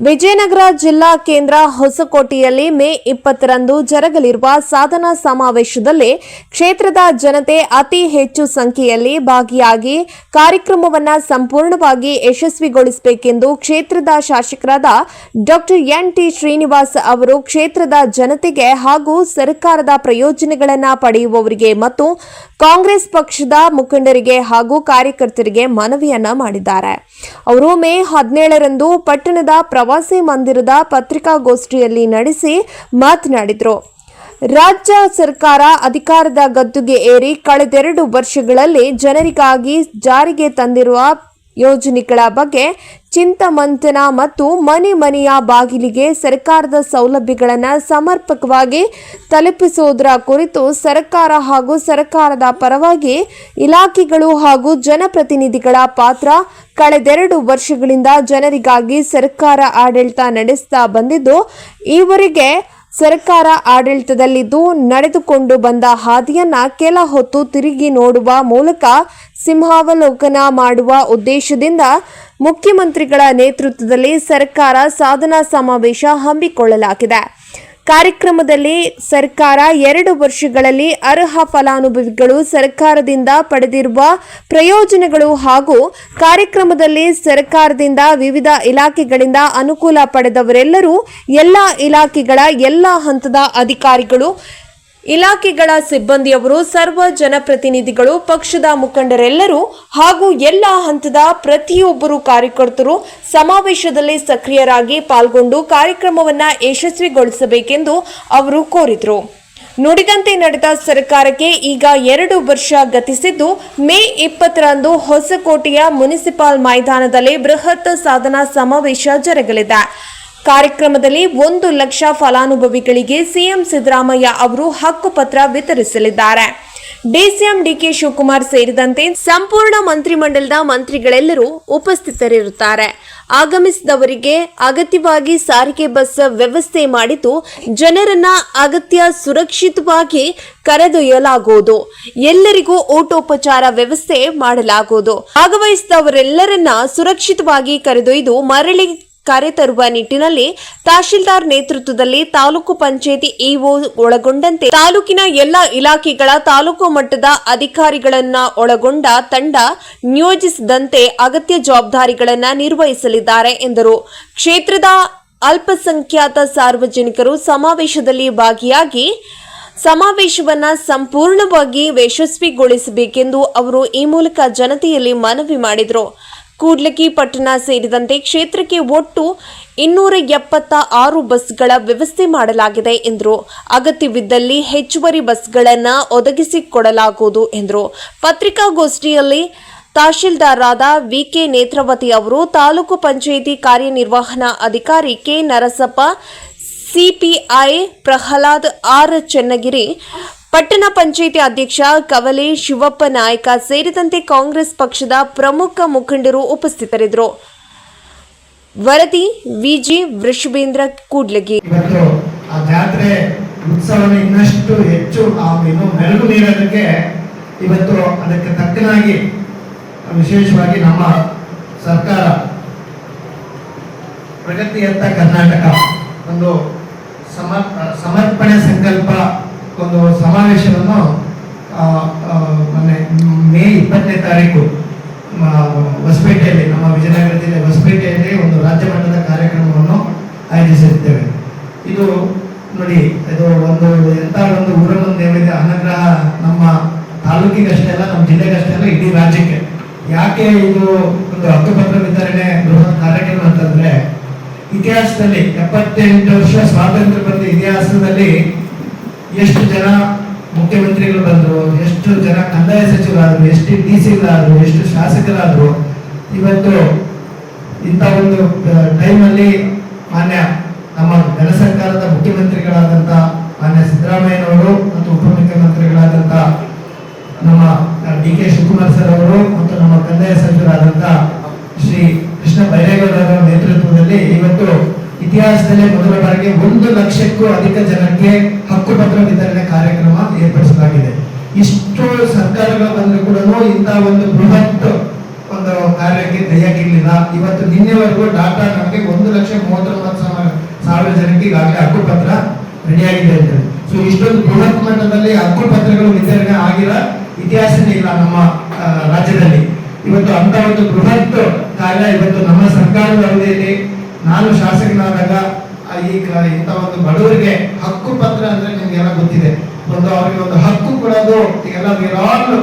ವಿಜಯನಗರ ಜಿಲ್ಲಾ ಕೇಂದ್ರ ಹೊಸಕೋಟೆಯಲ್ಲಿ ಮೇ ಇಪ್ಪತ್ತರಂದು ಜರಗಲಿರುವ ಸಾಧನಾ ಸಮಾವೇಶದಲ್ಲಿ ಕ್ಷೇತ್ರದ ಜನತೆ ಅತಿ ಹೆಚ್ಚು ಸಂಖ್ಯೆಯಲ್ಲಿ ಭಾಗಿಯಾಗಿ ಕಾರ್ಯಕ್ರಮವನ್ನು ಸಂಪೂರ್ಣವಾಗಿ ಯಶಸ್ವಿಗೊಳಿಸಬೇಕೆಂದು ಕ್ಷೇತ್ರದ ಶಾಸಕರಾದ ಡಾಕ್ಟರ್ ಎನ್ ಟಿ ಶ್ರೀನಿವಾಸ್ ಅವರು ಕ್ಷೇತ್ರದ ಜನತೆಗೆ ಹಾಗೂ ಸರ್ಕಾರದ ಪ್ರಯೋಜನಗಳನ್ನು ಪಡೆಯುವವರಿಗೆ ಮತ್ತು ಕಾಂಗ್ರೆಸ್ ಪಕ್ಷದ ಮುಖಂಡರಿಗೆ ಹಾಗೂ ಕಾರ್ಯಕರ್ತರಿಗೆ ಮನವಿಯನ್ನ ಮಾಡಿದ್ದಾರೆ. ಅವರು ಮೇ ಹದಿನೇಳರಂದು ಪಟ್ಟಣದ ಮಂದಿರದ ಪತ್ರಿಕಾಗೋಷ್ಠಿಯಲ್ಲಿ ನಡೆಸಿ ಮಾತನಾಡಿದರು. ರಾಜ್ಯ ಸರ್ಕಾರ ಅಧಿಕಾರದ ಗದ್ದುಗೆ ಏರಿ ಕಳೆದೆರಡು ವರ್ಷಗಳಲ್ಲಿ ಜನರಿಗಾಗಿ ಜಾರಿಗೆ ತಂದಿರುವ ಯೋಜನೆಗಳ ಬಗ್ಗೆ ಚಿಂತಮಂಥನ ಮತ್ತು ಮನೆ ಮನೆಯ ಬಾಗಿಲಿಗೆ ಸರ್ಕಾರದ ಸೌಲಭ್ಯಗಳನ್ನು ಸಮರ್ಪಕವಾಗಿ ತಲುಪಿಸುವುದರ ಕುರಿತು ಸರ್ಕಾರ ಹಾಗೂ ಸರ್ಕಾರದ ಪರವಾಗಿ ಇಲಾಖೆಗಳು ಹಾಗೂ ಜನಪ್ರತಿನಿಧಿಗಳ ಪಾತ್ರ ಕಳೆದೆರಡು ವರ್ಷಗಳಿಂದ ಜನರಿಗಾಗಿ ಸರ್ಕಾರ ಆಡಳಿತ ನಡೆಸ್ತಾ ಬಂದಿದ್ದು, ಈವರೆಗೆ ಸರ್ಕಾರ ಆಡಳಿತದಲ್ಲಿದ್ದು ನಡೆದುಕೊಂಡು ಬಂದ ಹಾದಿಯನ್ನ ಕೆಲ ಹೊತ್ತು ತಿರುಗಿ ನೋಡುವ ಮೂಲಕ ಸಿಂಹಾವಲೋಕನ ಮಾಡುವ ಉದ್ದೇಶದಿಂದ ಮುಖ್ಯಮಂತ್ರಿಗಳ ನೇತೃತ್ವದಲ್ಲಿ ಸರ್ಕಾರ ಸಾಧನಾ ಸಮಾವೇಶ ಹಮ್ಮಿಕೊಳ್ಳಲಾಗಿದೆ. ಕಾರ್ಯಕ್ರಮದಲ್ಲಿ ಸರ್ಕಾರ ಎರಡು ವರ್ಷಗಳಲ್ಲಿ ಅರ್ಹ ಫಲಾನುಭವಿಗಳು ಸರ್ಕಾರದಿಂದ ಪಡೆದಿರುವ ಪ್ರಯೋಜನಗಳು ಹಾಗೂ ಕಾರ್ಯಕ್ರಮದಲ್ಲಿ ಸರ್ಕಾರದಿಂದ ವಿವಿಧ ಇಲಾಖೆಗಳಿಂದ ಅನುಕೂಲ ಪಡೆದವರೆಲ್ಲರೂ ಎಲ್ಲ ಇಲಾಖೆಗಳ ಎಲ್ಲ ಹಂತದ ಅಧಿಕಾರಿಗಳು ಇಲಾಖೆಗಳ ಸಿಬ್ಬಂದಿಯವರು ಸರ್ವ ಜನಪ್ರತಿನಿಧಿಗಳು, ಪಕ್ಷದ ಮುಖಂಡರೆಲ್ಲರೂ ಹಾಗೂ ಎಲ್ಲ ಹಂತದ ಪ್ರತಿಯೊಬ್ಬರು ಕಾರ್ಯಕರ್ತರು ಸಮಾವೇಶದಲ್ಲಿ ಸಕ್ರಿಯರಾಗಿ ಪಾಲ್ಗೊಂಡು ಕಾರ್ಯಕ್ರಮವನ್ನು ಯಶಸ್ವಿಗೊಳಿಸಬೇಕೆಂದು ಅವರು ಕೋರಿದರು. ನುಡಿದಂತೆ ನಡೆದ ಸರ್ಕಾರಕ್ಕೆ ಈಗ ಎರಡು ವರ್ಷ ಗತಿಸಿದ್ದು, ಮೇ ಇಪ್ಪತ್ತರಂದು ಹೊಸಕೋಟೆಯ ಮುನಿಸಿಪಾಲ್ ಮೈದಾನದಲ್ಲಿ ಬೃಹತ್ ಸಾಧನಾ ಸಮಾವೇಶ ಜರುಗಲಿದೆ. ಕಾರ್ಯಕ್ರಮದಲ್ಲಿ ಒಂದು ಲಕ್ಷ ಫಲಾನುಭವಿಗಳಿಗೆ ಸಿಎಂ ಸಿದ್ದರಾಮಯ್ಯ ಅವರು ಹಕ್ಕುಪತ್ರ ವಿತರಿಸಲಿದ್ದಾರೆ. ಡಿಸಿಎಂ ಡಿಕೆ ಶಿವಕುಮಾರ್ ಸೇರಿದಂತೆ ಸಂಪೂರ್ಣ ಮಂತ್ರಿಮಂಡಲದ ಮಂತ್ರಿಗಳೆಲ್ಲರೂ ಉಪಸ್ಥಿತರಿರುತ್ತಾರೆ. ಆಗಮಿಸಿದವರಿಗೆ ಅಗತ್ಯವಾಗಿ ಸಾರಿಗೆ ಬಸ್ ವ್ಯವಸ್ಥೆ ಮಾಡಿದ್ದು, ಜನರನ್ನ ಅಗತ್ಯ ಸುರಕ್ಷಿತವಾಗಿ ಕರೆದೊಯ್ಯಲಾಗುವುದು. ಎಲ್ಲರಿಗೂ ಊಟೋಪಚಾರ ವ್ಯವಸ್ಥೆ ಮಾಡಲಾಗುವುದು. ಭಾಗವಹಿಸಿದವರೆಲ್ಲರನ್ನ ಸುರಕ್ಷಿತವಾಗಿ ಕರೆದೊಯ್ದು ಮರಳಿ ಕರೆತರುವ ನಿಟ್ಟಿನಲ್ಲಿ ತಹಶೀಲ್ದಾರ್ ನೇತೃತ್ವದಲ್ಲಿ ತಾಲೂಕು ಪಂಚಾಯಿತಿ ಇಒ ಒಳಗೊಂಡಂತೆ ತಾಲೂಕಿನ ಎಲ್ಲ ಇಲಾಖೆಗಳ ತಾಲೂಕು ಮಟ್ಟದ ಅಧಿಕಾರಿಗಳನ್ನ ಒಳಗೊಂಡ ತಂಡ ನಿಯೋಜಿಸದಂತೆ ಅಗತ್ಯ ಜವಾಬ್ದಾರಿಗಳನ್ನ ನಿರ್ವಹಿಸಲಿದ್ದಾರೆ ಎಂದರು. ಕ್ಷೇತ್ರದ ಅಲ್ಪಸಂಖ್ಯಾತ ಸಾರ್ವಜನಿಕರು ಸಮಾವೇಶದಲ್ಲಿ ಭಾಗಿಯಾಗಿ ಸಮಾವೇಶವನ್ನ ಸಂಪೂರ್ಣವಾಗಿ ಯಶಸ್ವಿಗೊಳಿಸಬೇಕೆಂದು ಅವರು ಈ ಮೂಲಕ ಜನತೆಯಲ್ಲಿ ಮನವಿ ಮಾಡಿದರು. ಕೂಡ್ಲಗಿ ಪಟ್ಟಣ ಸೇರಿದಂತೆ ಕ್ಷೇತ್ರಕ್ಕೆ ಒಟ್ಟು ಇನ್ನೂರ ಎಪ್ಪತ್ತ ಆರು ಬಸ್ಗಳ ವ್ಯವಸ್ಥೆ ಮಾಡಲಾಗಿದೆ ಎಂದರು. ಅಗತ್ಯವಿದ್ದಲ್ಲಿ ಹೆಚ್ಚುವರಿ ಬಸ್ಗಳನ್ನು ಒದಗಿಸಿಕೊಡಲಾಗುವುದು ಎಂದರು. ಪತ್ರಿಕಾಗೋಷ್ಠಿಯಲ್ಲಿ ತಹಶೀಲ್ದಾರರಾದ ವಿಕೆ ನೇತ್ರಾವತಿ ಅವರು ತಾಲೂಕು ಪಂಚಾಯಿತಿ ಕಾರ್ಯನಿರ್ವಹಣಾ ಅಧಿಕಾರಿ K Narasappa, CPI Prahlad, R Channagiri ಪಟ್ಟಣ ಪಂಚಾಯಿತಿ ಅಧ್ಯಕ್ಷ ಕವಲೆ ಶಿವಪ್ಪ ನಾಯಕ ಸೇರಿದಂತೆ ಕಾಂಗ್ರೆಸ್ ಪಕ್ಷದ ಪ್ರಮುಖ ಮುಖಂಡರು ಉಪಸ್ಥಿತರಿದ್ದರು. ವರದಿ ವಿಜಿ ವೃಷಭೇಂದ್ರ ಕೂಡ್ಲಗಿ. ಆ ಜಾತ್ರೆ ಉತ್ಸವನ ಇನ್ನಷ್ಟು ಹೆಚ್ಚು ಮೆರುಗು ನೀಡೋದಕ್ಕೆ ಇವತ್ತು ಅದಕ್ಕೆ ತಕ್ಕನಾಗಿ ವಿಶೇಷವಾಗಿ ನಮ್ಮ ಸರ್ಕಾರ ಪ್ರಗತಿಯತ್ತ ಕರ್ನಾಟಕ ಒಂದು ಸಮರ್ಪಣೆ ಸಂಕಲ್ಪ ಒಂದು ಸಮಾವೇಶವನ್ನು ಮೊನ್ನೆ ಮೇ ಇಪ್ಪತ್ತನೇ ತಾರೀಕು ಹೊಸಪೇಟೆಯಲ್ಲಿ, ನಮ್ಮ ವಿಜಯನಗರ ಜಿಲ್ಲೆ ಹೊಸಪೇಟೆಯಲ್ಲಿ ಒಂದು ರಾಜ್ಯ ಮಟ್ಟದ ಕಾರ್ಯಕ್ರಮವನ್ನು ಆಯೋಜಿಸಿರುತ್ತೇವೆ ಇದು ನೋಡಿ, ಇದು ಒಂದು ಎಂತ ಒಂದು ಊರ ಮುಂದೆ ಏನಿದೆ ಅನುಗ್ರಹ ನಮ್ಮ ತಾಲೂಕಿಗಷ್ಟೇ ಅಲ್ಲ, ನಮ್ಮ ಜಿಲ್ಲೆಗಷ್ಟೇ ಅಲ್ಲ, ಇಡೀ ರಾಜ್ಯಕ್ಕೆ. ಯಾಕೆ ಇದು ಒಂದು ಹಕ್ಕುಪತ್ರ ವಿತರಣೆ ಬೃಹತ್ ಕಾರ್ಯಕ್ರಮ ಅಂತಂದ್ರೆ, ಇತಿಹಾಸದಲ್ಲಿ ಎಪ್ಪತ್ತೆಂಟು ವರ್ಷ ಸ್ವಾತಂತ್ರ್ಯ ಬಂದ ಇತಿಹಾಸದಲ್ಲಿ ಎಷ್ಟು ಜನ ಮುಖ್ಯಮಂತ್ರಿಗಳು ಬಂದರು, ಎಷ್ಟು ಜನ ಕಂದಾಯ ಸಚಿವರಾದರು, ಎಷ್ಟು ಡಿ ಸಿಗಳಾದರು, ಎಷ್ಟು ಶಾಸಕರಾದರು, ಇವತ್ತು ಇಂಥ ಒಂದು ಟೈಮಲ್ಲಿ ಮಾನ್ಯ ನಮ್ಮ ಜನ ಸರ್ಕಾರದ ಮುಖ್ಯಮಂತ್ರಿಗಳಾದಂಥ ಮಾನ್ಯ ಸಿದ್ದರಾಮಯ್ಯನವರು ಮತ್ತು ಉಪಮುಖ್ಯಮಂತ್ರಿಗಳಾದಂಥ ನಮ್ಮ ಡಿ ಕೆ ಶಿವಕುಮಾರ್ ಸರ್ ಅವರು ಮತ್ತು ನಮ್ಮ ಕಂದಾಯ ಸಚಿವರಾದಂಥ ಶ್ರೀ ಕೃಷ್ಣ ಬೈರೇಗೌಡರ ನೇತೃತ್ವದಲ್ಲಿ ಇವತ್ತು ಇತಿಹಾಸದಲ್ಲೇ ಮೊದಲ ಬಾರಿಗೆ ಒಂದು ಲಕ್ಷಕ್ಕೂ ಅಧಿಕ ಜನಕ್ಕೆ ಹಕ್ಕುಪತ್ರ ವಿತರಣೆ ಕಾರ್ಯಕ್ರಮ ಏರ್ಪಡಿಸಲಾಗಿದೆ. ಇಷ್ಟು ಸರ್ಕಾರಗಳು ಬಂದರೂ ಕೂಡ ಇಂಥ ಒಂದು ಬೃಹತ್ ಒಂದು ಕಾರ್ಯಕ್ಕೆ ಕೈಯಾಗಿರ್ಲಿಲ್ಲ ಇವತ್ತು ನಿನ್ನೆವರೆಗೂ ಡಾಟಾ ನಮಗೆ ಒಂದು ಲಕ್ಷ ಮೂವತ್ತೊಂಬತ್ತು ಸಾವಿರ ಸಾವಿರ ಜನಕ್ಕೆ ಈಗಾಗಲೇ ಹಕ್ಕುಪತ್ರ ರೆಡಿಯಾಗಿದೆ ಅಂತ. ಸೊ ಇಷ್ಟೊಂದು ಬೃಹತ್ ಮಟ್ಟದಲ್ಲಿ ಹಕ್ಕುಪತ್ರಗಳು ವಿತರಣೆ ಆಗಿರ ಇತಿಹಾಸನೇ ಇಲ್ಲ ನಮ್ಮ ರಾಜ್ಯದಲ್ಲಿ. ಇವತ್ತು ಅಂತ ಒಂದು ಬೃಹತ್ ಕಾರ್ಯ ಇವತ್ತು ನಮ್ಮ ಸರ್ಕಾರದ ಅವಧಿಯಲ್ಲಿ ನಾನು ಶಾಸಕನಾದಾಗ ಈ ಇಂಥ ಒಂದು ಬಡವರಿಗೆ ಹಕ್ಕು ಪತ್ರ ಅಂದ್ರೆ ನಿಮ್ಗೆಲ್ಲ ಗೊತ್ತಿದೆ. ಒಂದು ಅವರಿಗೆ ಒಂದು ಹಕ್ಕು ಕೊಡೋದು, ಈಗೆಲ್ಲ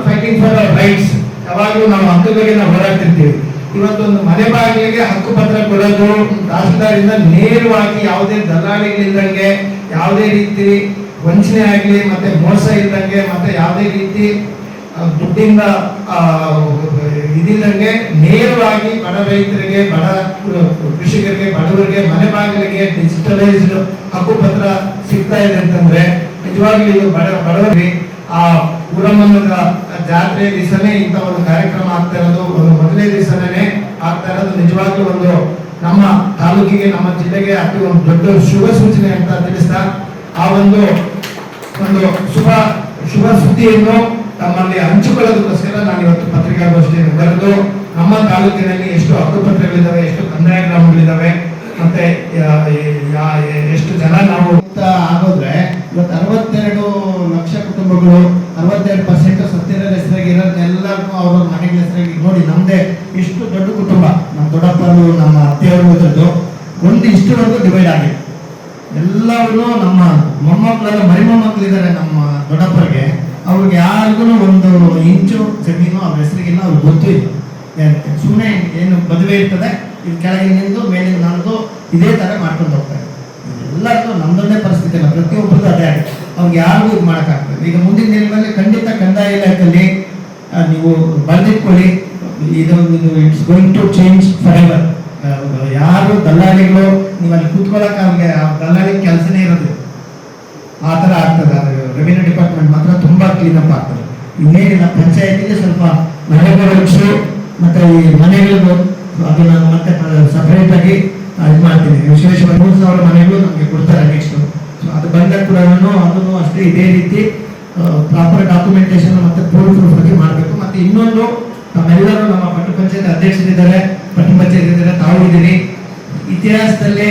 ಫೈಟಿಂಗ್ ಫಾರ್ ರೈಟ್ಸ್ ಯಾವಾಗಲೂ ನಾವು ಹಕ್ಕುಗಳಿಗೆ ನಾವು ಹೋರಾಡ್ತಿರ್ತೀವಿ. ಇವತ್ತೊಂದು ಮನೆ ಬಾಗಿಲಿಗೆ ಹಕ್ಕು ಪತ್ರ ಕೊಡೋದು, ತಹಸೀಲ್ದಾರಿಂದ ನೇರವಾಗಿ ಯಾವುದೇ ದಲ್ಲಾಳಿಗಳಿಲ್ದಂಗೆ, ಯಾವುದೇ ರೀತಿ ವಂಚನೆ ಆಗಲಿ, ಮತ್ತೆ ಮೋಸ ಇಲ್ದಂಗೆ, ಮತ್ತೆ ಯಾವುದೇ ರೀತಿ ದುಡ್ಡಿಂದ ಇದಿಲ್ಲಂಗೆ ನೇರವಾಗಿ ಬಡ ರೈತರಿಗೆ, ಬಡ ಕೃಷಿಕರಿಗೆ, ಬಡವರಿಗೆ, ಮನೆ ಬಾಗಿಲಿಗೆ ಡಿಜಿಟಲೈಸ್ಡ್ ಹಕ್ಕುಪತ್ರ ಸಿಗ್ತಾ ಇದೆ ಅಂತಂದ್ರೆ, ನಿಜವಾಗ್ಲೂ ಬಡ, ಬಡವರಿಗೆ, ಆ ಊರಮ್ಮನ ಜಾತ್ರೆ ದಿವಸನೇ ಇಂಥ ಒಂದು ಕಾರ್ಯಕ್ರಮ ಆಗ್ತಾ ಇರೋದು, ಒಂದು ಮೊದಲನೇ ದಿವಸನೇ ಆಗ್ತಾ ಇರೋದು ನಿಜವಾಗ್ಲೂ ಒಂದು ನಮ್ಮ ತಾಲೂಕಿಗೆ, ನಮ್ಮ ಜಿಲ್ಲೆಗೆ ಅತಿ ಒಂದು ದೊಡ್ಡ ಶುಭ ಸೂಚನೆ ಅಂತ ತಿಳಿಸ್ತಾ, ಆ ಒಂದು ಒಂದು ಶುಭ ಶುಭ ಸುದ್ದಿಯನ್ನು ತಮ್ಮಲ್ಲಿ ಹಂಚಿಕೊಳ್ಳೋದಕ್ಕೋಸ್ಕರ ನಾನು ಇವತ್ತು ಪತ್ರಿಕಾಗೋಷ್ಠಿಯನ್ನು ಬರೆದು ನಮ್ಮ ತಾಲೂಕಿನಲ್ಲಿ ಎಷ್ಟು ಹಕ್ಕುಪತ್ರಗಳಿದ್ದಾವೆ ಎಷ್ಟು ಕಂದಾಯ ಗ್ರಾಮಗಳಿದ್ದಾವೆ ಮತ್ತೆ ಎಷ್ಟು ಜನ ನಾವು ಆಗೋದ್ರೆ ಇವತ್ತು ಅರವತ್ತೆರಡು ಲಕ್ಷ ಕುಟುಂಬಗಳು, ಅರವತ್ತೆರಡು ಪರ್ಸೆಂಟ್ ಸತ್ಯದ ಹೆಸರಾಗಿ ಇರೋದನ್ನೆಲ್ಲರಿಗೂ ಅವ್ರ ಮನೆಗಳ ಹೆಸರಾಗಿ ನೋಡಿ, ನಮ್ದೇ ಇಷ್ಟು ದೊಡ್ಡ ಕುಟುಂಬ ನಮ್ಮ ದೊಡ್ಡಪ್ಪರು, ನಮ್ಮ ಅತ್ತೆಯವರು, ಇದ್ರದ್ದು. ಒಂದು ಇಷ್ಟರವರೆಗೂ ಡಿವೈಡ್ ಆಗಿದೆ ಎಲ್ಲರೂ ನಮ್ಮ ಮೊಮ್ಮಕ್ಕಳೆಲ್ಲ ಮರಿ ಮೊಮ್ಮಕ್ಕಳಿದ್ದಾರೆ ನಮ್ಮ ದೊಡ್ಡಪ್ಪರಿಗೆ. ಅವ್ರಿಗೆ ಯಾರಿಗೂ ಒಂದು ಇಂಚು ಜಮೀನು ಅವ್ರ ಹೆಸರಿಗಿಲ್ಲ ಅವ್ರಿಗೆ ಗೊತ್ತು ಇಲ್ಲ. ಸುಮ್ಮನೆ ಏನು ಮದುವೆ ಇರ್ತದೆ ಇಲ್ಲಿ ಕೆಳಗಿನಿಂದ ಮೇಲಿಂದ ನಂದು ಇದೇ ತರ ಮಾಡ್ಕೊಂಡು ಹೋಗ್ತಾರೆ. ಎಲ್ಲರಿಗೂ ನಮ್ದೊಂದೇ ಪರಿಸ್ಥಿತಿ ಇಲ್ಲ ಪ್ರತಿಯೊಬ್ಬರದ್ದು ಅದೇ ಆಗಿದೆ. ಅವ್ರಿಗೆ ಯಾರಿಗೂ ಇದು ಮಾಡೋಕ್ಕಾಗ್ತದೆ ಈಗ ಮುಂದಿನ ದಿನಗಳಲ್ಲಿ ಖಂಡಿತ ಕಂದಾಯ ಇಲಾಖೆಯಲ್ಲಿ ನೀವು ಬರೆದಿಟ್ಕೊಳ್ಳಿ. ಇದೊಂದು it's going to change for ever ಯಾರು ದಲ್ಲಾಳಿಗಳು ನೀವು ಅಲ್ಲಿ ಕೂತ್ಕೊಳ್ಳೋಕೆ ಅವ್ರಿಗೆ ದಲ್ಲಾಳಿ ಕೆಲಸನೇ ಇರೋದು ಆ ಥರ ಆಗ್ತದೆ ರೆವಿನ್ಯೂ ಡಿಪಾರ್ಟ್ಮೆಂಟ್ ಮಾತ್ರ ತುಂಬಾ ಕ್ಲೀನ್ ಅಪ್ ಆಗ್ತದೆ. ಇನ್ನೇನಿಲ್ಲ, ಪಂಚಾಯತಿಗೆ ಸ್ವಲ್ಪ ಮನೆಗಳು ಮತ್ತೆ ಈ ಮನೆಗಳು ಅದು ನಾನು ಮತ್ತೆ ಸಪರೇಟ್ ಆಗಿ ಇದು ಮಾಡ್ತೀನಿ. ವಿಶೇಷವಾಗಿ ಮೂರು ಸಾವಿರ ಮನೆಗಳು ನಮಗೆ ಕೊಡ್ತಾರೆ ನೆಕ್ಸ್ಟ್ ಸೊ ಅದು ಬಂದಾಗ ಕೂಡ ಅದನ್ನು ಅಷ್ಟೇ ಇದೇ ರೀತಿ ಪ್ರಾಪರ್ ಡಾಕ್ಯುಮೆಂಟೇಶನ್ ಮತ್ತೆ ಪೂರ್ವ ಪ್ರೂಫ್ ಮಾಡಬೇಕು. ಮತ್ತೆ ಇನ್ನೊಂದು ತಮ್ಮೆಲ್ಲರೂ ನಮ್ಮ ಪಟ್ಟಣ ಪಂಚಾಯತ್ ಅಧ್ಯಕ್ಷರಿದ್ದಾರೆ, ಪಟ್ಟಣ ಪಂಚಾಯತ್ ಇದ್ದಾರೆ ತಾವು ಇದ್ದೀರಿ. ಇತಿಹಾಸದಲ್ಲೇ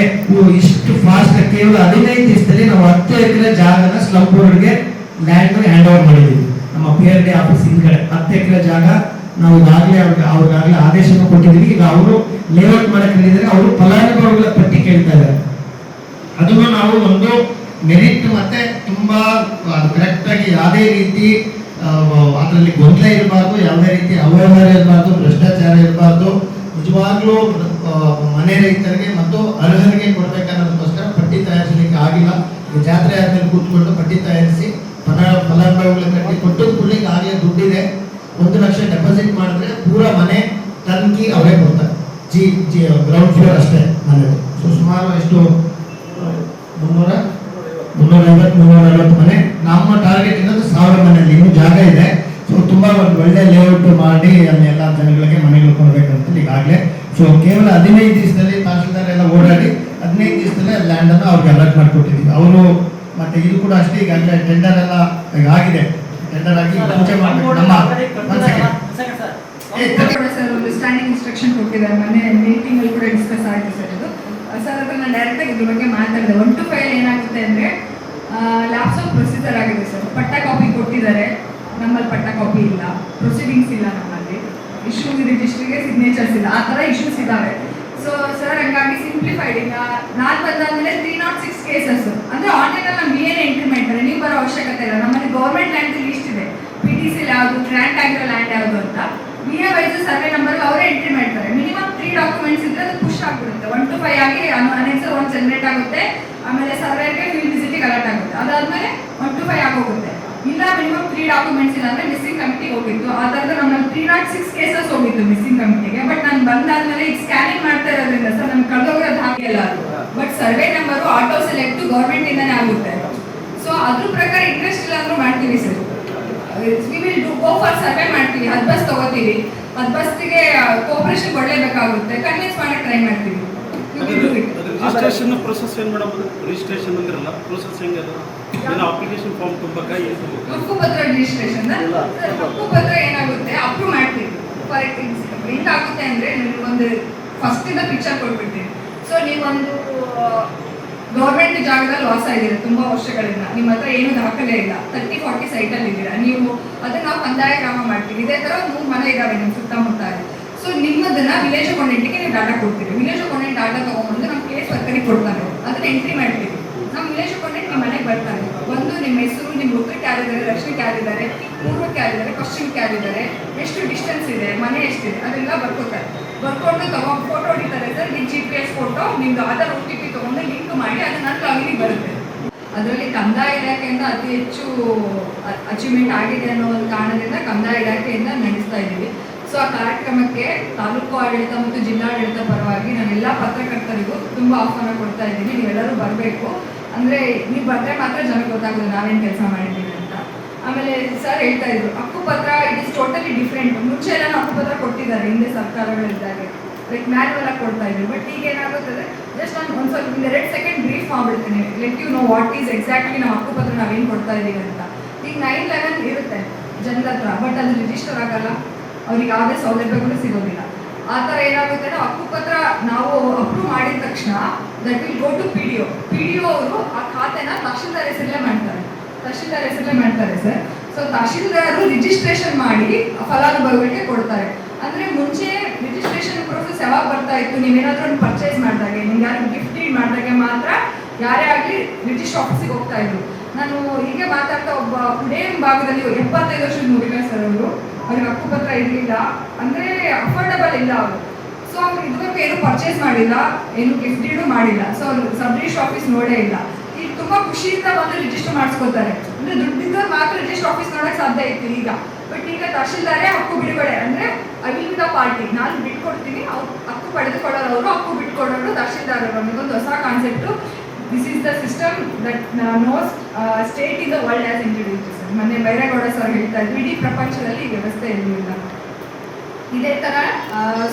ಇಷ್ಟು ಫಾಸ್ಟ್ ಕೇವಲ ಹದಿನೈದು ದಿವಸದಲ್ಲಿ ನಾವು ಹತ್ತು ಎಕರೆ ಜಾಗನ ಸ್ಲಮ್ ಬೋರ್ಡ್ಗೆ ಲ್ಯಾಂಡ್ ಹ್ಯಾಂಡ್ ಓವರ್ ಮಾಡಿದ್ದೀವಿ. ನಮ್ಮ ಪಿ ಆರ್ ಡಿ ಆಫೀಸ್ ಹಿಂದ್ಗಡೆ. ಹತ್ತು ಎಕರೆ ಜಾಗ ನಾವು ಈಗಾಗಲೇ ಅವ್ರಿಗೆ ಅವ್ರಿಗಾಗಲೇ ಆದೇಶನ ಕೊಟ್ಟಿದ್ದೀವಿ. ಈಗ ಅವರು ಲೇಔಟ್ ಮಾಡಕ್ಕೆ ಹೇಳಿದರೆ ಅವರು ಫಲಾನುಭವಿಗಳ ಪಟ್ಟಿ ಕೇಳ್ತಾ ಇದ್ದಾರೆ. ಅದನ್ನು ನಾವು ಒಂದು ಮೆರಿಟ್ ಮತ್ತೆ ತುಂಬಾ ಕರೆಕ್ಟ್ ಆಗಿ ಯಾವುದೇ ರೀತಿ ಅದರಲ್ಲಿ ಗೊಂದಲ ಇರಬಾರ್ದು, ಯಾವುದೇ ರೀತಿ ಅವ್ಯವಹಾರ ಇರಬಾರ್ದು, ಭ್ರಷ್ಟಾಚಾರ ಇರಬಾರ್ದು. ನಿಜವಾಗ್ಲೂ ಮನೆ ರೈತರಿಗೆ ಮತ್ತು ಅರ್ಹರಿಗೆ ಕೊಡ್ಬೇಕನ್ನೋದಕ್ಕೋಸ್ಕರ ಪಟ್ಟಿ ತಯಾರಿಸಲಿಕ್ಕೆ ಆಗಿಲ್ಲ. ಈ ಜಾತ್ರೆ ಆದ್ಮೇಲೆ ಕೂತ್ಕೊಂಡು ಪಟ್ಟಿ ತಯಾರಿಸಿ ಫಲ ಫಲಾನುಭವಿಗಳ ಕಟ್ಟಿ ಕೊಟ್ಟು ಕೂಡಲೇ ಆಗಲೇ ದುಡ್ಡಿದೆ. ಒಂದು ಲಕ್ಷ ಡೆಪಾಸಿಟ್ ಮಾಡಿದ್ರೆ ಪೂರಾ ಮನೆ ತನ್ಕಿ ಅವರೇ ಕೊಡ್ತಾರೆ. ಜಿ ಜಿ ಗ್ರೌಂಡ್ ಫ್ಲೋರ್ ಅಷ್ಟೇ ಮನೆ ಸೊ ಸುಮಾರು ಎಷ್ಟು? ಮುನ್ನೂರ? ಮುನ್ನೂರ ಐವತ್ತು ಮುನ್ನೂರ ನಲವತ್ತು ಮನೆ. ನಮ್ಮ ಟಾರ್ಗೆಟ್ ಇನ್ನೊಂದು ಸಾವಿರ ಮನೆಯಲ್ಲಿ ಇನ್ನೂ ಜಾಗ ಇದೆ. ಸೊ ತುಂಬಾ ಒಂದು ಒಳ್ಳೆ ಲೇಔಟ್ ಮಾಡಿ ಎಲ್ಲ ಜನಗಳಿಗೆ ಮನೆಗಳು ಕೊಡ್ಬೇಕಂತ ಈಗಾಗಲೇ ಸೊ ಕೇವಲ ಹದಿನೈದು ದಿವಸದಲ್ಲಿ ತಹಸೀಲ್ದಾರ್ ಎಲ್ಲ ಓಡಾಡಿ ಹದಿನೈದು ದಿವಸದಲ್ಲೇ ಲ್ಯಾಂಡ್ ಅನ್ನು ಅವ್ರಿಗೆ ಅಲರ್ಟ್ ಮಾಡಿಕೊಟ್ಟಿದ್ದೀವಿ. ಅವರು ಮತ್ತೆ ಇದು ಕೂಡ ಅಷ್ಟೇ ಈಗಾಗಲೇ ಟೆಂಡರ್ ಎಲ್ಲ ಈಗ ಆಗಿದೆ. ಟೆಂಡರ್ ಆಗಿ ಪೂಜೆ ಮಾಡಬೇಕು. ನಮ್ಮ. ಸರ್. ಒಂದು ಸ್ಟ್ಯಾಂಡಿಂಗ್ ಇನ್ಸ್ಟ್ರಕ್ಷನ್ ಕೊಟ್ಟಿದ್ದಾರೆ. ಮೊನ್ನೆ ಮೀಟಿಂಗ್ ಅಲ್ಲಿ ಕೂಡ ಡಿಸ್ಕಸ್ ಆಯಿತು ಸರ್ ಇದು. ಸರ್ ಹತ್ರ ನಾನು ಡೈರೆಕ್ಟ್ ಆಗಿ ಇದ್ರ ಬಗ್ಗೆ ಮಾತಾಡಿದೆ. ಒನ್ ಟು ಫೈವ್ ಏನಾಗುತ್ತೆ ಅಂದ್ರೆ ಲ್ಯಾಪ್ಸ್ ಆಫ್ ಪ್ರೊಸೀಜರ್ ಆಗಿದೆ ಸರ್ ಪಟ್ಟ ಕಾಪಿ ಕೊಟ್ಟಿದ್ದಾರೆ. ನಮ್ಮಲ್ಲಿ ಪಟ್ಟ ಕಾಪಿ ಇಲ್ಲ. ಇಲ್ಲ ಆ ಥರ ಇಶ್ಯೂಸ್ ಇದ್ದಾವೆ ಸೊ ಸರ್ ಹಂಗಾಗಿ ಸಿಂಪ್ಲಿಫೈಡ್ ಈಗ ನಾನು ಬಂದಾದ್ಮೇಲೆ ತ್ರೀ ನಾಟ್ ಸಿಕ್ಸ್ ಕೇಸಸ್ ಅಂದ್ರೆ ಆನ್ಲೈನ್ ಅಲ್ಲಿ ನಮ್ಗೆ ಏನು ಎಂಟ್ರಿ ಮಾಡ್ತಾರೆ, ನೀವು ಬರೋ ಅವಶ್ಯಕತೆ ಇಲ್ಲ. ನಮ್ಮಲ್ಲಿ ಗೌರ್ಮೆಂಟ್ ಲ್ಯಾಂಡ್ ಲಿಸ್ಟ್ ಇದೆ. ಪಿ ಟಿ ಸಿ ಯಾವುದು ಗ್ರ್ಯಾಂಟ್ ಆಗಿರೋ ಲ್ಯಾಂಡ್ ಯಾವುದು ಅಂತ. ನಿಯರ್ ವೈಸ್ ಸರ್ವೆ ನಂಬರ್ ಅವರೇ ಎಂಟ್ರಿ ಮಾಡ್ತಾರೆ. ಮಿನಿಮಮ್ ತ್ರೀ ಡಾಕ್ಯುಮೆಂಟ್ಸ್ ಇದ್ರೆ ಅದು ಪುಷ್ ಆಗ್ಬಿಡುತ್ತೆ. ಒನ್ ಟು ಫೈವ್ ಆಗಿ ಅನೇಸರ್ ಒಂದು ಜನರೇಟ್ ಆಗುತ್ತೆ. ಆಮೇಲೆ ಸರ್ವೆಗೆ ಫೀಲ್ಡ್ ವಿಸಿಟಿಗೆ ಕಲೆಕ್ಟ್ ಆಗುತ್ತೆ. ಅದಾದ್ಮೇಲೆ ಒನ್ ಟು ಫೈವ್ ಆಗೋಗುತ್ತೆ. ಇಲ್ಲ ಮಿನಿಮಮ್ ತ್ರೀ ಡಾಕ್ಯುಮೆಂಟ್ಸ್ ಇಲ್ಲ ಮಿಸ್ಸಿಂಗ್ ಕಮಿಟಿಗೆ ಹೋಗಿತ್ತು ಆ ಥರದ ನಮ್ಮಲ್ಲಿ ತ್ರೀ ನಾಟ್ ಸಿಕ್ಸ್ ಕೇಸಸ್ ಹೋಗಿತ್ತು ಮಿಸ್ಸಿಂಗ್ ಕಮಿಟಿಗೆ ಬಟ್ ನಾನು ಬಂದಾದ್ಮೇಲೆ ಈಗ ಸ್ಕ್ಯಾನಿಂಗ್ ಮಾಡ್ತಾ ಇರೋದ್ರಿಂದ ಸರ್, ನಮ್ಗೆ ಕಳೆದೋಗಿರೋದು ಹಾಗೆ ಅದು. But survey number auto select government ಆಗುತ್ತೆ. ಸೊ ಅದ್ರ ಪ್ರಕಾರ ಇಂಟ್ರೆಸ್ಟ್ ಇಲ್ಲ ಮಾಡ್ತೀವಿ sir. We will do go for survey ಮಾಡ್ತೀವಿ. ಹದ್ ಬಸ್ ತಗೋತೀವಿ. ಹದ್ ಬಸ್ಗೆ ಕೋಪರೇಷನ್ ಕೊಡಲೇಬೇಕಾಗುತ್ತೆ. ಕನ್ವಿನ್ಸ್ ಮಾಡಕ್ಕೆ ಟ್ರೈ ಮಾಡ್ತೀವಿ. ರಿಜಿಸ್ಟ್ರೇಷನ್ ಪ್ರೊಸೆಸ್ ಏನು ಮೇಡಮ್ ರಿಜಿಸ್ಟ್ರೇಷನ್ ಅಂದ್ರಲ್ಲ ಪ್ರೊಸೆಸ್ ಹೆಂಗೆ ಅದು? ಏನೋ ಅಪ್ಲಿಕೇಶನ್ ಫಾರ್ಮ್ ತುಂಬಕ್ಕ ಏನು ತುಂಬಕ್ಕ ಹಕ್ಕುಪತ್ರ ರಿಜಿಸ್ಟ್ರೇಷನ್ ಹಕ್ಕುಪತ್ರ ಏನಾಗುತ್ತೆ? ಅಪ್ರೂವ್ ಮಾಡ್ತೀವಿ. ಫಾರ್ ಹೆಂಗಾಗುತ್ತೆ ಅಂದರೆ ನಿಮಗೊಂದು ಫಸ್ಟಿಂದ ಪಿಕ್ಚರ್ ಕೊಟ್ಬಿಡ್ತೀನಿ. ಸೊ ನೀವೊಂದು ಗೌರ್ಮೆಂಟ್ ಜಾಗದಲ್ಲಿ ವಾಸ ಇದ್ದೀರಾ ತುಂಬ ವರ್ಷಗಳಿಂದ? ನಿಮ್ಮ ಹತ್ರ ಏನು ದಾಖಲೆ ಇಲ್ಲ. ತರ್ಟಿ ಫಾರ್ಟಿ ಸೈಟಲ್ಲಿ ಇದ್ದೀರಾ. ನೀವು ಅದನ್ನ ನಾವು ಕಂದಾಯ ಗ್ರಾಮ ಮಾಡ್ತೀವಿ. ಇದೇ ಥರ ಒಂದು ಮೂರು ಮನೆ ಇದಾವೆ ನಿಮ್ಮ ಸುತ್ತಮುತ್ತ ಸೊ ನಿಮ್ಮದನ್ನ ವಿಲೇಜ್ ಅಕೌಂಟೆಂಟ್ಗೆ ನೀವು ಡಾಟಾ ಕೊಡ್ತೀರಿ. ವಿಲೇಜ್ ಅಕೌಂಟೆಂಟ್ ಡಾಟಾ ತೊಗೊಂಬಂದು ನಮ್ಮ ಕೇಸ್ ವರ್ಕರಿಗೆ ಕೊಡ್ತಾರೆ. ಅದನ್ನ ಎಂಟ್ರಿ ಮಾಡ್ತೀವಿ. ನಮ್ಮ ವಿಲೇಜ್ ಮನೆಗೆ ಬರ್ತಾರೆ. ಒಂದು ನಿಮ್ಮ ಹೆಸರು ನಿಮ್ಮ ಮುಖಕ್ಕೆ ಯಾರಿದ್ದಾರೆ ದಕ್ಷಿಣಕ್ಕೆ ಯಾರಿದ್ದಾರೆ ಪೂರ್ವಕ್ಕೆ ಯಾರಿದ್ದಾರೆ ಪಶ್ಚಿಮಕ್ಕೆ ಯಾರಿದ್ದಾರೆ ಎಷ್ಟು ಡಿಸ್ಟೆನ್ಸ್ ಇದೆ, ಮನೆ ಎಷ್ಟಿದೆ, ಅದೆಲ್ಲ ಬರ್ಕೊತಾರೆ ಬರ್ಕೊಂಡು ತಗೊಂಡು ಫೋಟೋ ಹೊಡಿತಾರೆ ಸರ್ ನಿಮ್ಮ ಜಿ ಪಿ ಎಸ್ ಫೋಟೋ ನಿಮ್ದು ಆಧಾರ್ ಒ ಟಿ ಪಿ ತೊಗೊಂಡು ಲಿಂಕ್ ಮಾಡಿ ಅದು ನನ್ನ ಲಾಗಿನಿಗೆ ಬರುತ್ತೆ. ಅದರಲ್ಲಿ ಕಂದಾಯ ಇಲಾಖೆಯಿಂದ ಅತಿ ಹೆಚ್ಚು ಅಚೀವ್ಮೆಂಟ್ ಆಗಿದೆ ಅನ್ನೋ ಒಂದು ಕಾರಣದಿಂದ ಕಂದಾಯ ಇಲಾಖೆಯಿಂದ ನಡೆಸ್ತಾ ಇದ್ದೀವಿ. ಸೊ ಆ ಕಾರ್ಯಕ್ರಮಕ್ಕೆ ತಾಲೂಕು ಆಡಳಿತ ಮತ್ತು ಜಿಲ್ಲಾಡಳಿತ ಪರವಾಗಿ ನಾನೆಲ್ಲ ಪತ್ರಕರ್ತರಿಗೂ ತುಂಬ ಆಹ್ವಾನ ಕೊಡ್ತಾ ಇದ್ದೀನಿ. ನೀವೆಲ್ಲರೂ ಬರಬೇಕು. ಅಂದರೆ ನೀವು ಬಂದರೆ ಮಾತ್ರ ಜನಕ್ಕೆ ಗೊತ್ತಾಗೋದು ನಾವೇನು ಕೆಲಸ ಮಾಡಿದ್ದೀವಿ ಅಂತ. ಆಮೇಲೆ ಸರ್ ಹೇಳ್ತಾ ಇದ್ರು ಹಕ್ಕುಪತ್ರ ಇಟ್ ಇಸ್ ಟೋಟಲಿ ಡಿಫ್ರೆಂಟ್ ಮುಂಚೆ ಎಲ್ಲ ಹಕ್ಕುಪತ್ರ ಕೊಟ್ಟಿದ್ದಾರೆ, ಹಿಂದೆ ಸರ್ಕಾರಗಳಿದ್ದಾಗೆ ಲೈಕ್ ಮ್ಯಾನ್ಯಲ್ ಆಗಿ ಕೊಡ್ತಾ ಇದ್ರು. ಬಟ್ ಈಗ ಏನಾಗುತ್ತದೆ ಜಸ್ಟ್ ನಾನು ಒಂದು ಸ್ವಲ್ಪ, ಒಂದು ಎರಡು ಸೆಕೆಂಡ್ ಬ್ರೀಫ್ ಮಾಡ್ಬಿಡ್ತೀನಿ. Let you know what is exactly ನಾವು ಹಕ್ಕುಪತ್ರ ನಾವೇನು ಕೊಡ್ತಾ ಇದೀವಿ ಅಂತ. ಈಗ ನೈನ್ ಲೆವೆನ್ ಇರುತ್ತೆ ಜನರ ಹತ್ರ ಬಟ್ ಅದು ರಿಜಿಸ್ಟರ್ ಆಗಲ್ಲ. ಅವ್ರಿಗೆ ಯಾವುದೇ ಸೌಲಭ್ಯಗಳು ಸಿಗೋದಿಲ್ಲ. ಆ ಥರ ಏನಾಗುತ್ತೆ ನಾವು ಹಕ್ಕುಪತ್ರ ನಾವು ಅಪ್ರೂವ್ ಮಾಡಿದ ತಕ್ಷಣ that will go to P D O P D O ಅವರು ಆ ಖಾತೆನ ತಹಶೀಲ್ದಾರ್ ಹೆಸರಲ್ಲೇ ಮಾಡ್ತಾರೆ. ತಹಶೀಲ್ದಾರ್ ಹೆಸರಲ್ಲೇ ಮಾಡ್ತಾರೆ ಸರ್. ಸೊ ತಹಶೀಲ್ದಾರರು ರಿಜಿಸ್ಟ್ರೇಷನ್ ಮಾಡಿ ಫಲಾನುಭವಿಗಳಿಗೆ ಕೊಡ್ತಾರೆ. ಅಂದ್ರೆ ಮುಂಚೆ ರಿಜಿಸ್ಟ್ರೇಷನ್ ಪ್ರೊಸೆಸ್ ಯಾವಾಗ ಬರ್ತಾ ಇತ್ತು? ನೀವೇನಾದ್ರೂ ಒಂದು ಪರ್ಚೇಸ್ ಮಾಡಿದಾಗೆ, ನಿಮ್ಗೆ ಯಾರು ಗಿಫ್ಟ್ ಮಾಡಿದಾಗೆ ಮಾತ್ರ ಯಾರೇ ಆಗಲಿ ರಿಜಿಸ್ಟರ್ ಆಫೀಸಿಗೆ ಹೋಗ್ತಾ ಇದ್ರು. ನಾನು ಹೀಗೆ ಮಾತಾಡ್ತಾ ಒಬ್ಬ ಉಡೇನ್ ಭಾಗದಲ್ಲಿ ಎಪ್ಪತ್ತೈದು ವರ್ಷದ ಮುಗಿದ ಸರ್ ಅವರು. ಅವ್ರಿಗೆ ಹಕ್ಕುಪತ್ರ ಇರಲಿಲ್ಲ. ಅಂದ್ರೆ ಅಫೋರ್ಡಬಲ್ ಇಲ್ಲ ಅವರು. ಸೊ ಅವ್ರು ಇದುವರೆಗೂ ಏನು ಪರ್ಚೇಸ್ ಮಾಡಿಲ್ಲ, ಏನು ಗಿಫ್ಟ್ ಮಾಡಿಲ್ಲ. ಸೊ ಅವ್ರು ಸಬ್ ಆಫೀಸ್ ನೋಡೇ ಇಲ್ಲ. ಈಗ ತುಂಬಾ ಖುಷಿಯಿಂದ ಬಂದು ರಿಜಿಸ್ಟರ್ ಮಾಡಿಸ್ಕೋತಾರೆ ಅಂದ್ರೆ ದುಡ್ಡಿದ್ದವ್ರು ಮಾತ್ರ ರಿಜಿಸ್ಟರ್ ಆಫೀಸ್ ನೋಡಕ್ ಸಾಧ್ಯ ಇತ್ತು ಈಗ. ಬಟ್ ಈಗ ತಹಶೀಲ್ದಾರೇ ಹಕ್ಕು ಬಿಡುಗಡೆ. ಅಂದ್ರೆ ಅವಿಂದ ಪಾರ್ಟಿ. ನಾನು ಬಿಟ್ಕೊಡ್ತೀನಿ, ಅವ್ರು ಹಕ್ಕು ಪಡೆದುಕೊಳ್ಳೋರು ಅವರು ಹಕ್ಕು ಬಿಟ್ಕೊಡೋರು ತಹಶೀಲ್ದಾರರು ಅನ್ನೋದೊಂದು ಹೊಸ concept this is the system that knows state in the world as introduce ಮೊನ್ನೆ ಬೈರೇಗೌಡ ಸರ್ ಹೇಳ್ತಾ ಇದ್ರು, ಇಡೀ ಪ್ರಪಂಚದಲ್ಲಿ ಈ ವ್ಯವಸ್ಥೆ ಎಲ್ಲೂ ಇಲ್ಲ. ಇದೇ ತರ.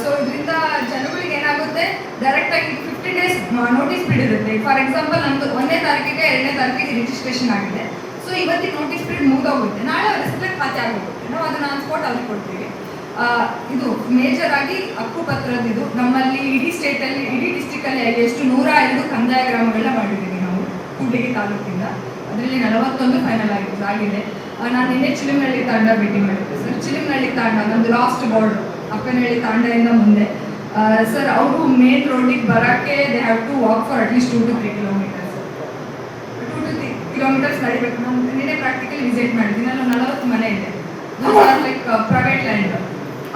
ಸೊ ಇದರಿಂದ ಜನಗಳಿಗೆ ಏನಾಗುತ್ತೆ? ಡೈರೆಕ್ಟ್ ಆಗಿ ಫಿಫ್ಟಿ ಡೇಸ್ ನೋಟಿಸ್ ಇರುತ್ತೆ. ಫಾರ್ ಎಕ್ಸಾಂಪಲ್ ನಮ್ದು ಒಂದನೇ ತಾರೀಕಿಗೆ ಎರಡನೇ ತಾರೀಕಿಗೆ ರಿಜಿಸ್ಟ್ರೇಷನ್ ಆಗಿದೆ. ಸೊ ಇವತ್ತಿನ ನೋಟಿಸ್ ಪೀರಿಯಡ್ ಮುಗಿದೋಗುತ್ತೆ. ನಾಳೆ ಅವ್ರ ರೆಸ್ಪೆಕ್ಟ್ ಖಾತೆ ಆಗೋಗುತ್ತೆ. ನಾವು ಅದನ್ನ ಅನ್ಸ್ಕೊಟ್ ಅವ್ರಿಗೆ ಕೊಡ್ತೀವಿ. ಇದು ಮೇಜರ್ ಆಗಿ ಹಕ್ಕುಪತ್ರದ ಇದು. ನಮ್ಮಲ್ಲಿ ಇಡೀ ಸ್ಟೇಟಲ್ಲಿ ಇಡೀ ಡಿಸ್ಟಿಕಲ್ಲಿ ಎಷ್ಟು ನೂರ ಐದು ಕಂದಾಯ ಗ್ರಾಮಗಳನ್ನ ಮಾಡಿದ್ದೀವಿ ನಾವು. ಕೂಡ್ಲಿಗಿ ತಾಲೂಕಿಂದ. ಅದರಲ್ಲಿ ನಲವತ್ತೊಂದು ಫೈನಲ್ ಆಗಿದೆ ಆಗಿದೆ. ನಾನು ನಿನ್ನೆ ಚಿಲಿಮನಹಳ್ಳಿ ತಾಂಡ ಭೇಟಿ ಮಾಡಿದ್ದೆ ಸರ್. ಚಿಲಿಮನಹಳ್ಳಿ ತಾಂಡ, ನಮ್ದು ಲಾಸ್ಟ್ ಬಾರ್ಡ್ ಅಪ್ಪನಹಳ್ಳಿ ತಾಂಡದಿಂದ ಮುಂದೆ. ಸರ್, ಅವರು ಮೇನ್ ರೋಡಿಗೆ ಬರೋಕ್ಕೆ they have to walk for at least two to three kilometres two to three kilometres ನಡಿಬೇಕು. ನಾನು ನಿನ್ನೆ ಪ್ರಾಕ್ಟಿಕಲಿ ವಿಸಿಟ್ ಮಾಡಿದ್ದೀನಿ. ನಾನು ನಲವತ್ತು ಮನೆ ಇದೆ. ಲೈಕ್ ಪ್ರೈವೇಟ್ ಲ್ಯಾಂಡ್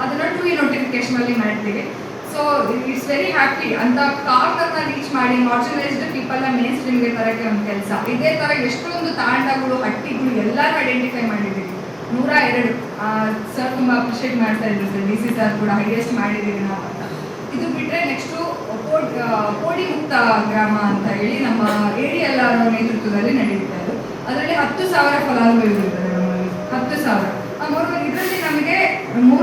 ಅದನ್ನ ಟೂ ಇ ನೋಟಿಫಿಕೇಶನಲ್ಲಿ ಮಾಡ್ತೀವಿ. ಸೊ ಇಟ್ಸ್ ವೆರಿ ಹ್ಯಾಪಿ ಅಂತ ಕಾರ್ನರ್ನ ರೀಚ್ ಮಾಡಿ ಮಾರ್ಜಿನಲೈಸ್ಡ್ ಪೀಪಲ್ನ ಮೇನ್ ಸ್ಟ್ರೀಮ್ಗೆ ತರಕ್ಕೆ ಒಂದು ಕೆಲಸ. ಇದೇ ತರ ಎಷ್ಟೊಂದು ತಾಂಡಗಳು ಹಟ್ಟಿಗಳು ಎಲ್ಲರೂ ಐಡೆಂಟಿಫೈ ಮಾಡಿದ್ದೀವಿ. ನೂರ ಎರಡು. ಸರ್ ತುಂಬ ಅಪ್ರಿಷಿಯೇಟ್ ಮಾಡ್ತಾ ಇದ್ರು ಸರ್ ಡಿ ಸಿ ಸರ್ ಕೂಡ ಹೈಯೆಸ್ಟ್ ಮಾಡಿದ್ದೀವಿ ನಾವು ಅಂತ. ಇದು ಬಿಟ್ಟರೆ ನೆಕ್ಸ್ಟು ಕೋಡಿ ಮುಕ್ತ ಗ್ರಾಮ ಅಂತ ಹೇಳಿ ನಮ್ಮ ಏರಿಯಲ್ಲ ನೇತೃತ್ವದಲ್ಲಿ ನಡೆಯುತ್ತೆ ಅದು ಅದರಲ್ಲಿ ಹತ್ತು ಸಾವಿರ ಫಲಾನುಭವಿಗಳು ಇದ್ದಾರೆ ನಮ್ಮಲ್ಲಿ. ಹತ್ತು ಸಾವಿರ. ಇದರಲ್ಲಿ ನಮಗೆ ಮೂರು